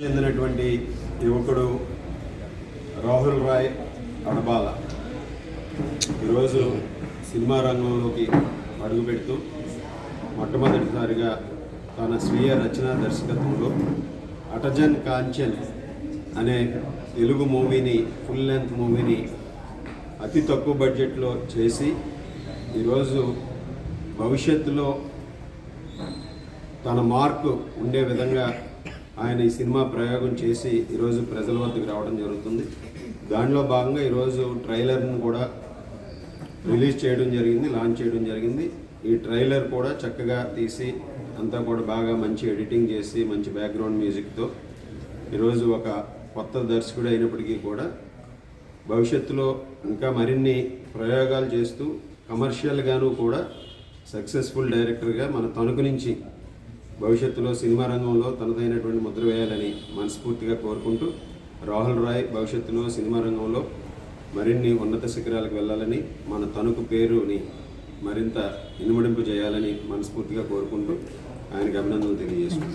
చెందినటువంటి యువకుడు రాహుల్ రాయ్ అడబాల. ఈరోజు సినిమా రంగంలోకి అడుగుపెడుతూ మొట్టమొదటిసారిగా తన స్వీయ రచన దర్శకత్వంలో అటజన్ కాంచన్ అనే తెలుగు మూవీని ఫుల్ లెంత్ మూవీని అతి తక్కువ బడ్జెట్లో చేసి ఈరోజు భవిష్యత్తులో తన మార్కు ఉండే విధంగా ఆయన ఈ సినిమా ప్రయోగం చేసి ఈరోజు ప్రజల వద్దకు రావడం జరుగుతుంది. దానిలో భాగంగా ఈరోజు ట్రైలర్ను కూడా రిలీజ్ చేయడం జరిగింది లాంచ్ చేయడం జరిగింది. ఈ ట్రైలర్ కూడా చక్కగా తీసి అంతా కూడా బాగా మంచి ఎడిటింగ్ చేసి మంచి బ్యాక్గ్రౌండ్ మ్యూజిక్తో ఈరోజు ఒక కొత్త దర్శకుడు అయినప్పటికీ కూడా భవిష్యత్తులో ఇంకా మరిన్ని ప్రయోగాలు చేస్తూ కమర్షియల్గాను కూడా సక్సెస్ఫుల్ డైరెక్టర్గా మన తణుకు నుంచి భవిష్యత్తులో సినిమా రంగంలో తనదైనటువంటి ముద్ర వేయాలని మనస్ఫూర్తిగా కోరుకుంటూ రాహుల్ రాయ్ భవిష్యత్తులో సినిమా రంగంలో మరిన్ని ఉన్నత శిఖరాలకు వెళ్ళాలని మన తణుకు పేరుని మరింత ఇనుమడింపు చేయాలని మనస్ఫూర్తిగా కోరుకుంటూ ఆయనకి అభినందనలు తెలియజేస్తున్నాను.